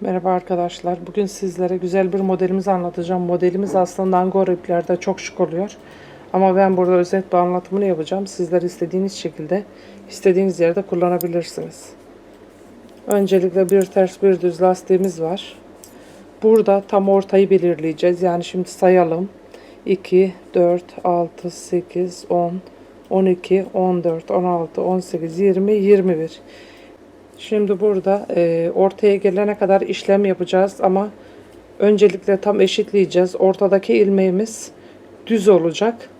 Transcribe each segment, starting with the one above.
Merhaba arkadaşlar. Bugün sizlere güzel bir modelimizi anlatacağım. Modelimiz aslında Angora iplerde çok şık oluyor. Ama ben burada özet bir anlatımını yapacağım. Sizler istediğiniz şekilde, istediğiniz yerde kullanabilirsiniz. Öncelikle bir ters bir düz lastiğimiz var. Burada tam ortayı belirleyeceğiz. Yani şimdi sayalım. 2, 4, 6, 8, 10, 12, 14, 16, 18, 20, 21. Şimdi burada e, ortaya gelene kadar işlem yapacağız ama öncelikle tam eşitleyeceğiz. Ortadaki ilmeğimiz düz olacak.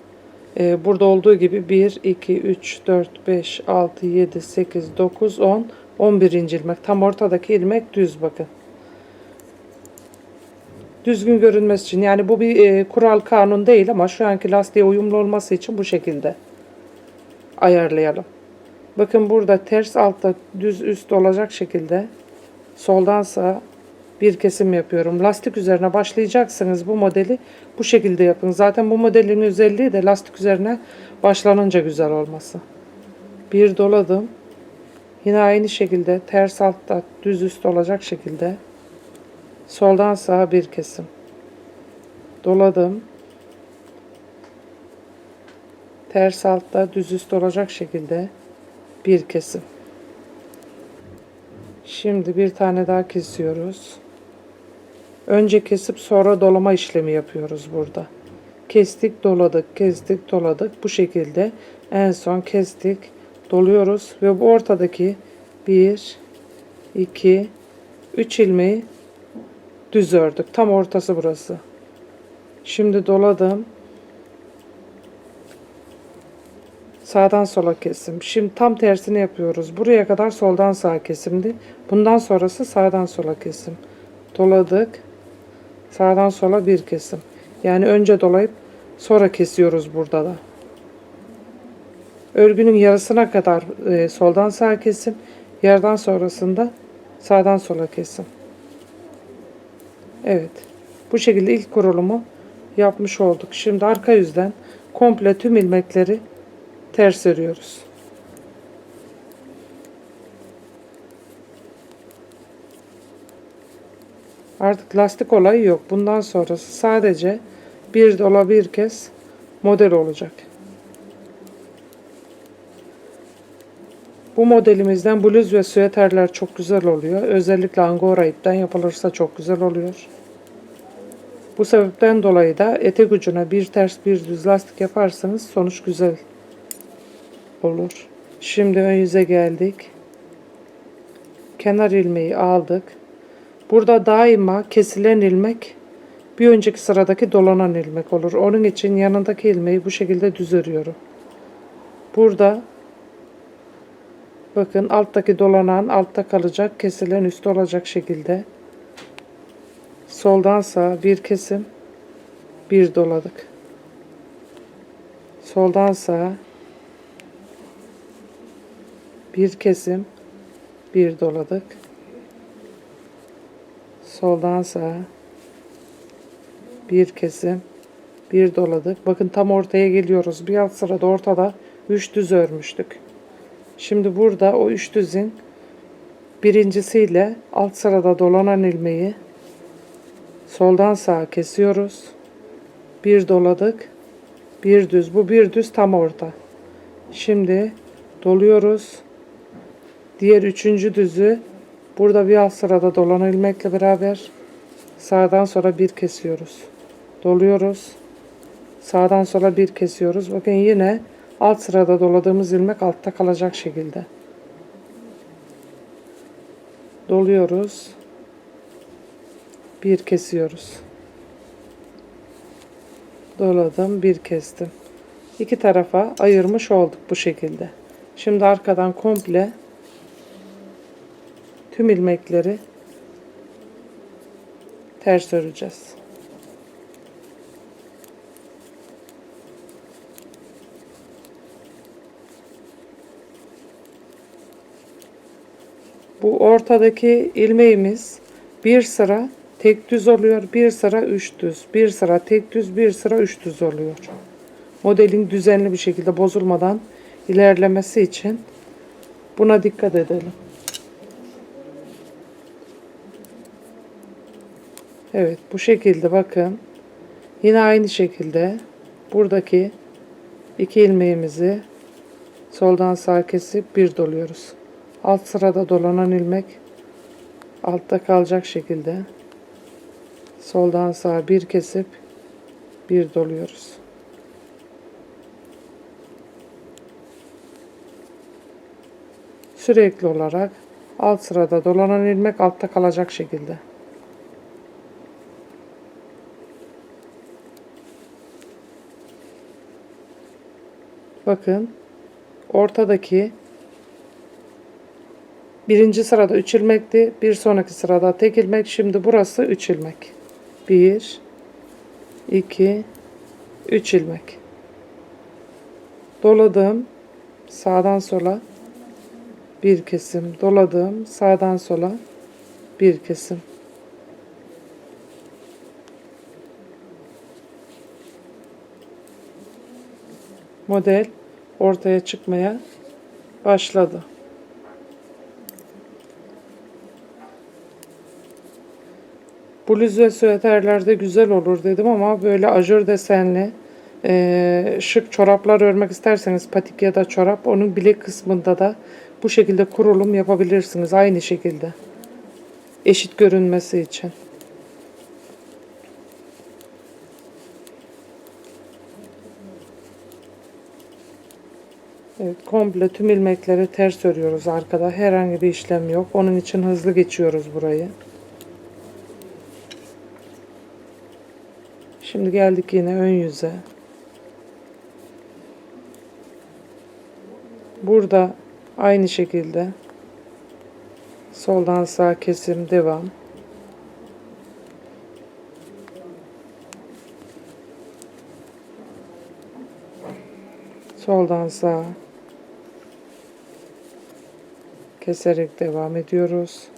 E, burada olduğu gibi 1, 2, 3, 4, 5, 6, 7, 8, 9, 10, 11. ilmek. Tam ortadaki ilmek düz bakın. Düzgün görünmesi için yani bu bir e, kural kanun değil ama şu anki lastiğe uyumlu olması için bu şekilde ayarlayalım. Bakın burada ters altta düz üst olacak şekilde soldan sağa bir kesim yapıyorum. Lastik üzerine başlayacaksınız bu modeli bu şekilde yapın. Zaten bu modelin özelliği de lastik üzerine başlanınca güzel olması. Bir doladım. Yine aynı şekilde ters altta düz üst olacak şekilde soldan sağa bir kesim. Doladım. Ters altta düz üst olacak şekilde bir kesim. Şimdi bir tane daha kesiyoruz. Önce kesip sonra dolama işlemi yapıyoruz burada. Kestik, doladık, kestik, doladık. Bu şekilde en son kestik, doluyoruz ve bu ortadaki 1 2 3 ilmeği düz ördük. Tam ortası burası. Şimdi doladım. Sağdan sola kesim. Şimdi tam tersini yapıyoruz. Buraya kadar soldan sağa kesimdi. Bundan sonrası sağdan sola kesim. Doladık. Sağdan sola bir kesim. Yani önce dolayıp sonra kesiyoruz burada da. Örgünün yarısına kadar e, soldan sağa kesim. Yarıdan sonrasında sağdan sola kesim. Evet. Bu şekilde ilk kurulumu yapmış olduk. Şimdi arka yüzden komple tüm ilmekleri ters örüyoruz. Artık lastik olayı yok. Bundan sonrası sadece bir dola bir kez model olacak. Bu modelimizden bluz ve süeterler çok güzel oluyor. Özellikle angora ipten yapılırsa çok güzel oluyor. Bu sebepten dolayı da etek ucuna bir ters bir düz lastik yaparsanız sonuç güzel olur. Şimdi ön yüze geldik. Kenar ilmeği aldık. Burada daima kesilen ilmek bir önceki sıradaki dolanan ilmek olur. Onun için yanındaki ilmeği bu şekilde düz örüyorum. Burada bakın alttaki dolanan altta kalacak, kesilen üstte olacak şekilde soldan sağa bir kesim bir doladık. Soldan sağa bir kesim bir doladık. Soldan sağa bir kesim bir doladık. Bakın tam ortaya geliyoruz. Bir alt sırada ortada üç düz örmüştük. Şimdi burada o üç düzün birincisiyle alt sırada dolanan ilmeği soldan sağa kesiyoruz. Bir doladık. Bir düz. Bu bir düz tam orta. Şimdi doluyoruz. Diğer üçüncü düzü burada bir alt sırada dolan ilmekle beraber sağdan sonra bir kesiyoruz. Doluyoruz. Sağdan sola bir kesiyoruz. Bakın yine alt sırada doladığımız ilmek altta kalacak şekilde. Doluyoruz. Bir kesiyoruz. Doladım, bir kestim. İki tarafa ayırmış olduk bu şekilde. Şimdi arkadan komple tüm ilmekleri ters öreceğiz. Bu ortadaki ilmeğimiz bir sıra tek düz oluyor, bir sıra üç düz, bir sıra tek düz, bir sıra üç düz oluyor. Modelin düzenli bir şekilde bozulmadan ilerlemesi için buna dikkat edelim. Evet bu şekilde bakın. Yine aynı şekilde buradaki iki ilmeğimizi soldan sağa kesip bir doluyoruz. Alt sırada dolanan ilmek altta kalacak şekilde soldan sağa bir kesip bir doluyoruz. Sürekli olarak alt sırada dolanan ilmek altta kalacak şekilde. Bakın ortadaki birinci sırada 3 ilmekti. Bir sonraki sırada tek ilmek. Şimdi burası 3 ilmek. 1 2 3 ilmek. Doladım. Sağdan sola bir kesim. Doladım. Sağdan sola bir kesim. Model ortaya çıkmaya başladı. Bluz ve süveterlerde güzel olur dedim ama böyle ajur desenli eee, şık çoraplar örmek isterseniz patik ya da çorap onun bilek kısmında da bu şekilde kurulum yapabilirsiniz aynı şekilde. Eşit görünmesi için. Evet, komple tüm ilmekleri ters örüyoruz arkada. Herhangi bir işlem yok. Onun için hızlı geçiyoruz burayı. Şimdi geldik yine ön yüze. Burada aynı şekilde soldan sağ kesim devam. Soldan sağa keserek devam ediyoruz.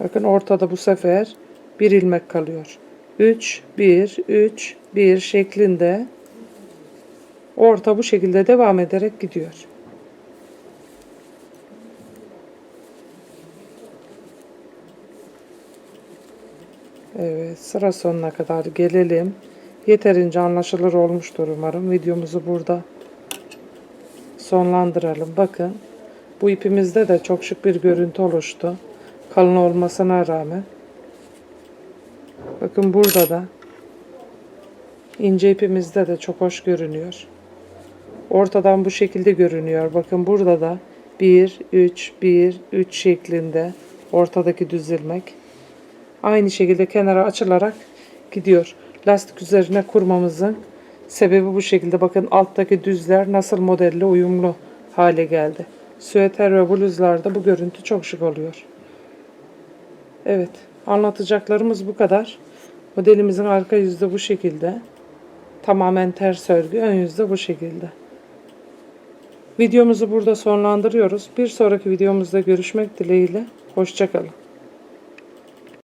Bakın ortada bu sefer bir ilmek kalıyor. 3 1 3 1 şeklinde orta bu şekilde devam ederek gidiyor. Evet sıra sonuna kadar gelelim. Yeterince anlaşılır olmuştur umarım. Videomuzu burada sonlandıralım. Bakın bu ipimizde de çok şık bir görüntü oluştu. Kalın olmasına rağmen. Bakın burada da ince ipimizde de çok hoş görünüyor. Ortadan bu şekilde görünüyor. Bakın burada da 1 3 1 3 şeklinde ortadaki düz ilmek aynı şekilde kenara açılarak gidiyor. Lastik üzerine kurmamızın sebebi bu şekilde. Bakın alttaki düzler nasıl modelle uyumlu hale geldi. Süeter ve bluzlarda bu görüntü çok şık oluyor. Evet, anlatacaklarımız bu kadar. Modelimizin arka yüzü de bu şekilde. Tamamen ters örgü, ön yüzde bu şekilde. Videomuzu burada sonlandırıyoruz. Bir sonraki videomuzda görüşmek dileğiyle. Hoşçakalın.